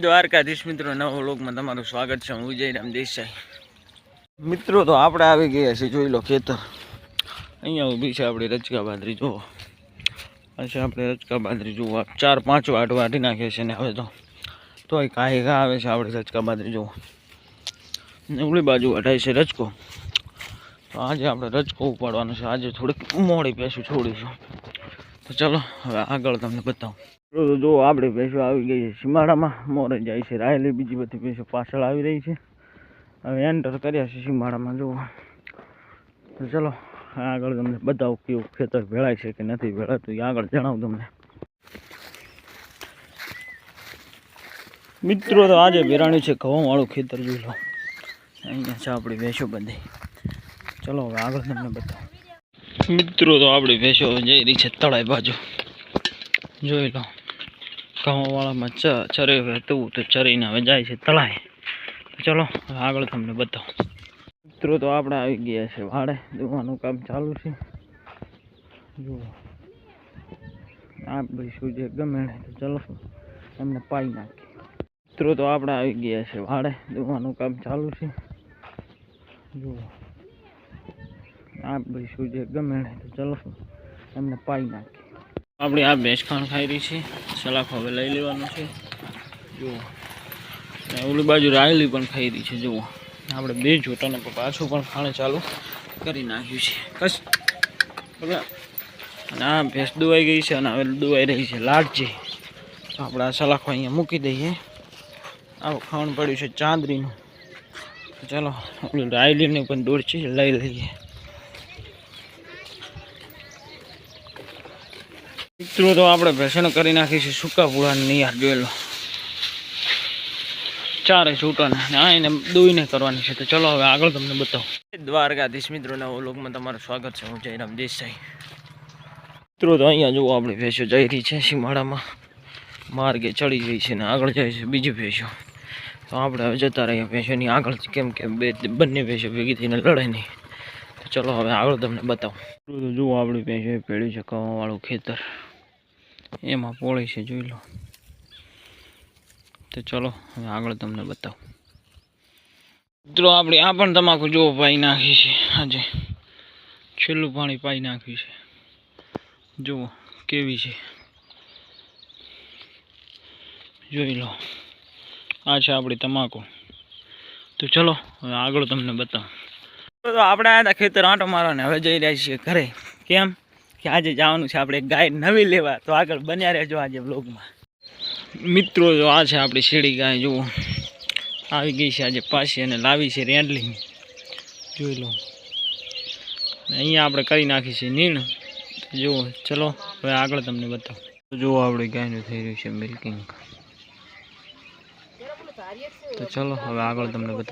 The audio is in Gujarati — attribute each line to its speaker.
Speaker 1: દ્વારકાધીશ મિત્રો, નવો લોકમાં તમારું સ્વાગત છે. હું વિજયરામ દેસાઈ. મિત્રો, તો આપણે આવી ગયા છીએ, જોઈ લો ખેતર. અહીંયા ઊભી છે આપણી રચકા બાજરી જુઓ પછી આપણે રચકા બાજરી જુઓ ચાર, પાંચ વાટ વાટી નાખીએ છીએ ને હવે તો. તોય કાંઈ ઘા આવે છે આપણે રચકા બાજરી જુઓ. ને બાજુ વટાય છે રચકો તો આજે આપણે રચકો ઉપાડવાનો છે. આજે થોડીક મોડી પેશું છોડીશું. તો ચલો, હવે આગળ તમને બતાવું. જો આપણે ભેંસો આવી ગઈ છે સીમાડામાં મોરે જાય છે રાયલી, બીજી બધી ભેંસો પાછળ આવી રહી છે. હવે એન્ટર કર્યા છે સીમાડામાં જુઓ. તો ચલો, આગળ તમને બતાવું કેવું ખેતર ભેળાય છે કે નથી ભેળાતું, એ આગળ જણાવું તમને. મિત્રો, તો આજે ભેરાણી છે ઘઉંવાળું ખેતર, જોઈ લો. અહીંયા છે આપણી ભેંસો બધી. ચલો, હવે આગળ તમને બતાવું. મિત્રો, તો આપણી ભેંસો જઈ રહી છે તળાઈ બાજુ. જોઈ લો ઘઉંવાળામાં ચ, ચરે હતું તો ચરીને હવે જાય છે તળાઈ. ચલો આગળ તમને બતાવો. મિત્રો, તો આપણે આવી ગયા છે વાડે, દોવાનું કામ ચાલુ છે. જુઓ. આ શું છે ગમે તો ચલો, એમને પાઈ નાખીએ. મિત્રો, તો આપણે આવી ગયા છે વાડે, દોવાનું કામ ચાલુ છે. જુઓ. આ ભાઈ શું ગમે તો ચલો એમને પાઈ નાખીએ. આપણે આ ભેંસ ખાણ ખાઈ રહી છે. સલાખ હવે લઈ લેવાનું છે. જુઓ. ઓલી બાજુ રાયલી પણ ખાઈ રહી છે, જુઓ. આપણે બે જોટાને પાછું પણ ખાણે ચાલુ કરી નાખ્યું છે. કશ બરાબર અને આ ભેંસ દુવાઈ ગઈ છે અને હવે દુવાઈ રહી છે લાડજી તો આપણે આ સલાખો અહીંયા મૂકી દઈએ. આવું ખાવાનું પડ્યું છે ચાંદરીનું. ચાલો, ઓલી રાયલીને પણ દોડ છે લઈ લઈએ. મિત્રો, તો આપણે ભેસણ કરી નાખીશું સૂકા પૂળાની નિયાર જોયેલો ચારે છૂટાને. એને દોઈને કરવાની છે. તો ચલો હવે આગળ તમને બતાવું. દ્વારકાધીશ મિત્રોના ઓલોકમાં તમારું સ્વાગત છે. હું જયરામ દેસાઈ. મિત્રો, તો અહીંયા જુઓ, આપણી ભેંસો જઈ રહી છે સીમાડામાં માર્ગે ચડી રહી છે ને આગળ જાય છે બીજી ભેંસો. તો આપણે હવે જતા રહીએ ભેંસોની આગળ. કેમ કે બે બંને ભેંસો ભેગી થઈને લડે નહીં. તો ચલો હવે આગળ તમને બતાવું. તો જુઓ, આપણી ભેંસો પેળ્યું છે કવાવાળું ખેતર. એમાં પોળી છે, જોઈ લો. તો ચલો, હવે આગળ તમને બતાવું. મિત્રો, આપણે આ પણ તમાકુ જો પાઈ નાખી છે, આજે. છેલ્લું પાણી પાઈ નાખ્યું છે. જુઓ, કેવી છે. જોઈ લો, આ છે આપણી તમાકુ. તો ચલો, હવે આગળ તમને બતાવું. આપણે આ ખેતર આંટો મારવાને, હવે જઈ રહ્યા છીએ ઘરે. કેમ? કે આજે જવાનું છે આપણે ગાય નવી લેવા. તો આગળ બન્યા રહેજો આજે બ્લોગમાં મિત્રો જો આ છે આપણી શેડી ગાય, જુઓ. આવી ગઈ છે આજે પાછી અને લાવી છે રેન્ડલિંગ જોઈ લો. અહીંયા આપણે કરી નાખી છે નીણ. જુઓ, ચલો, હવે આગળ તમને બતાવો. જુઓ આપણે ગાયનું થઈ રહ્યું છે મિલ્કિંગ તો ચલો, હવે આગળ તમને બતાવું.